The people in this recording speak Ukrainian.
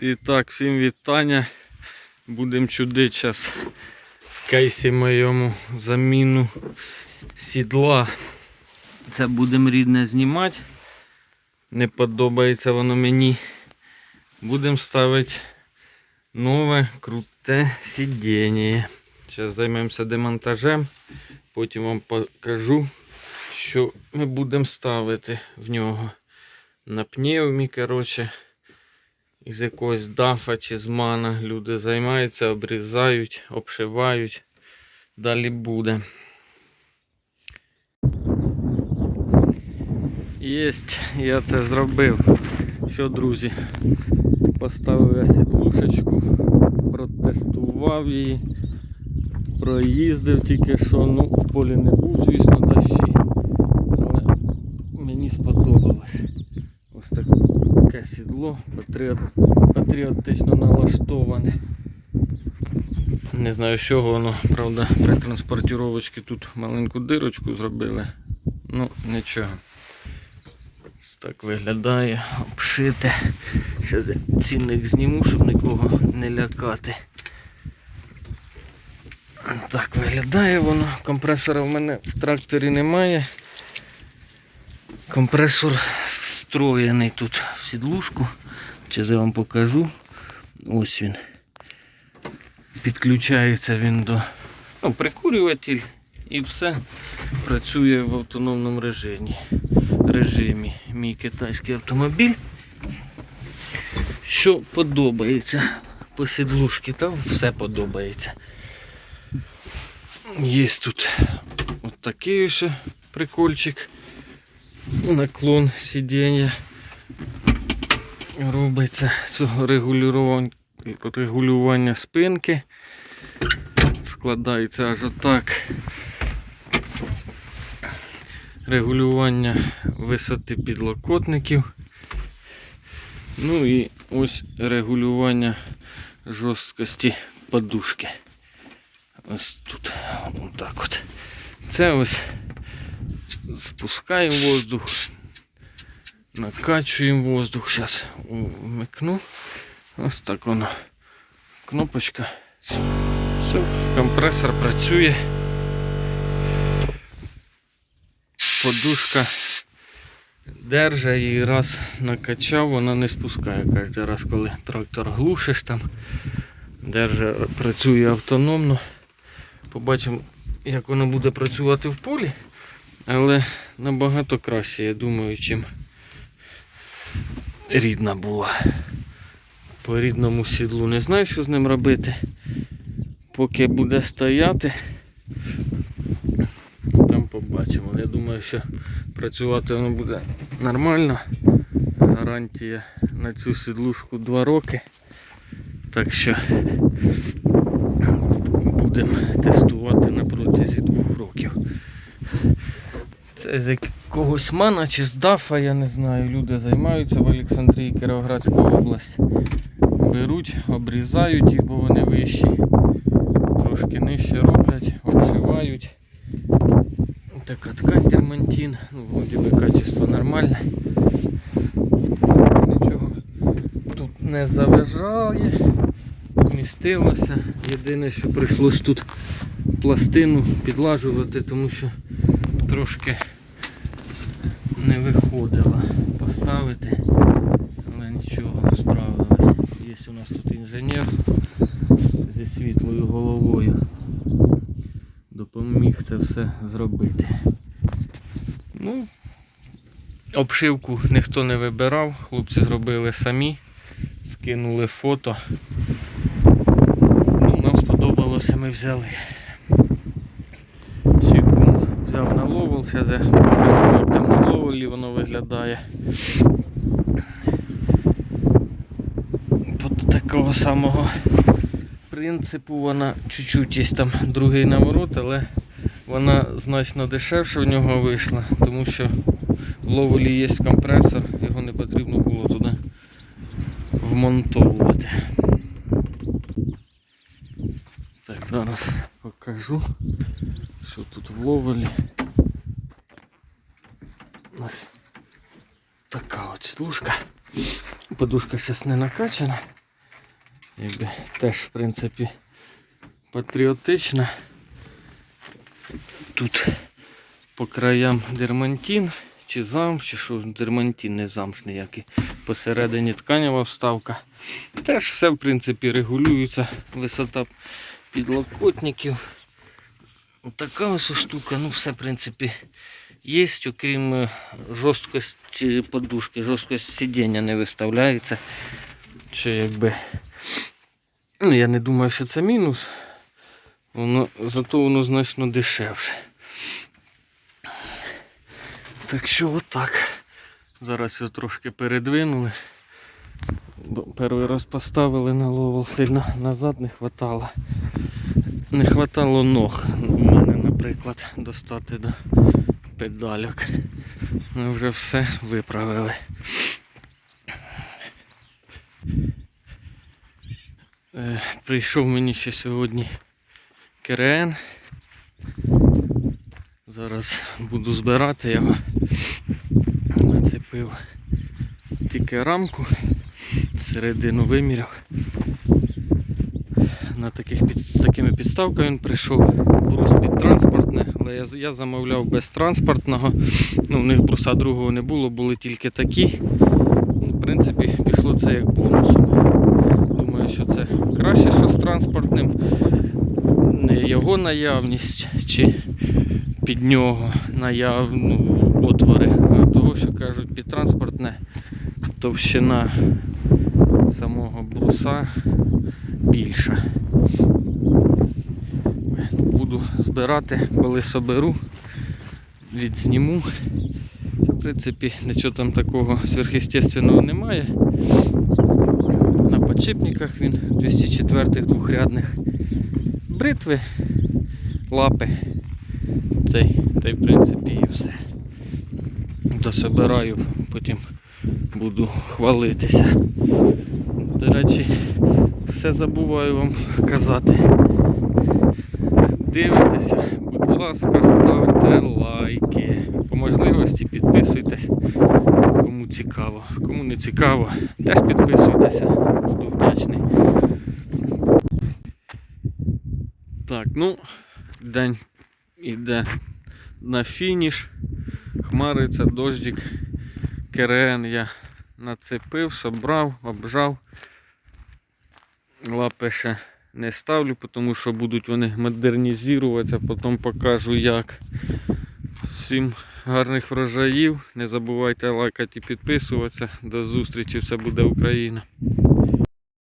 І так, всім вітання. Будемо чудити зараз в кейсі моєму заміну сідла. Це будемо рідне знімати. Не подобається воно мені. Будемо ставити нове круте сидіння. Зараз займемося демонтажем. Потім вам покажу, що ми будемо ставити в нього. На пневмі, коротше із якогось дафа чи з мана люди займаються, обрізають, обшивають. Далі буде. Єсть, я це зробив. Що, друзі? Поставив я сідлушечку, протестував її, проїздив тільки що, ну, в полі не був, звісно, дощі. Але мені сподобалось. Ось таке сідло патріот, патріотично налаштоване. Не знаю, з чого воно, правда, при транспортировочці тут маленьку дирочку зробили. Ну, нічого. Ось так виглядає, обшите. Зараз я цінник зніму, щоб нікого не лякати. Так виглядає воно. Компресора в мене в тракторі немає. Компресор встроєний тут в сідлушку. Зараз я вам покажу. Ось він. Підключається він до ну, прикурюватель і все працює в автономному режимі. режимі. Мій китайський автомобіль. Що подобається по сідлушці, та все подобається. Є тут от такий ось прикольчик наклон сидіння робиться регулювання, регулювання спинки. Складається аж отак. Регулювання висоти підлокотників. Ну і ось регулювання жорсткості подушки. Ось тут. Отак от. Це ось спускаємо воздух, накачуємо воздух. Зараз вмикну. Ось так воно. Кнопочка. Все, компресор працює. Подушка держа і раз накачав, вона не спускає кожен раз, коли трактор глушиш там. Держа працює автономно. Побачимо, як воно буде працювати в полі. Але набагато краще, я думаю, чим рідна була. По рідному сідлу не знаю, що з ним робити. Поки буде стояти, там побачимо. Я думаю, що працювати воно буде нормально. Гарантія на цю сідлушку 2 роки. Так що будемо тестувати на протязі 2 років. З якогось мана чи з дафа, я не знаю. Люди займаються в Олександрії, Кіровоградська область. Беруть, обрізають їх, бо вони вищі. Трошки нижче роблять, обшивають. Така ткань дермантин. Ну, вроді би качество нормальне. Нічого тут не заважає, вмістилося. Єдине, що прийшлось тут пластину підлажувати, тому що трошки не виходило поставити, але нічого, справилась. Є у нас тут інженер зі світлою головою. Допоміг це все зробити. Ну, обшивку ніхто не вибирав, хлопці зробили самі, скинули фото. Ну, нам сподобалося, ми взяли. Взяв на ловел, зараз покажу, як там на ловелі воно виглядає. По такого самого принципу вона чуть-чуть є там другий наворот, але вона значно дешевше в нього вийшла, тому що в ловелі є компресор, його не потрібно було туди вмонтовувати. Так, зараз покажу, що тут в ловелі. Ось така от служка. Подушка зараз не накачана. якби теж, в принципі, патріотична. Тут по краям дермантин, чи замш, чи що дермантин, не замш ніякий. Посередині тканева вставка. Теж все, в принципі, регулюється. Висота підлокотників. Така ось штука, ну все, в принципі, є, окрім е, жорсткості подушки, жорсткость сидіння не виставляється. Що якби. Ну, я не думаю, що це мінус. Воно, зато воно значно дешевше. Так що отак. Зараз його трошки передвинули. Бо перший раз поставили на ловол, сильно назад не хватало. Не хватало ног у мене, наприклад, достати до педальок. Ми вже все виправили. Е, Прийшов мені ще сьогодні КРН. Зараз буду збирати його. Нацепив тільки рамку, середину виміряв. На таких під, з такими підставками він прийшов. Брус під транспортне, але я, я замовляв без транспортного. Ну, в них бруса другого не було, були тільки такі. Ну, в принципі, пішло це як бонусом. Думаю, що це краще, що з транспортним. Не його наявність чи під нього наяв, ну, отвори, а того, що кажуть, під транспортне товщина самого бруса більша. Буду збирати, коли соберу, відзніму. В принципі, нічого там такого сверхъестественного немає. На подшипниках він 204 двохрядних. Бритви, лапи. Та й, та й в принципі і все. Дособираю, потім буду хвалитися. До речі, все забуваю вам казати. Дивитеся, будь ласка, ставте лайки. По можливості підписуйтесь, кому цікаво. Кому не цікаво, теж підписуйтеся, буду вдячний. Так, ну, день іде на фініш. Хмариться дождик. КРН я нацепив, собрав, обжав. Лапи ще не ставлю, тому що будуть вони модернізуватися, потім покажу як. Всім гарних врожаїв. Не забувайте лайкати і підписуватися. До зустрічі, все буде Україна.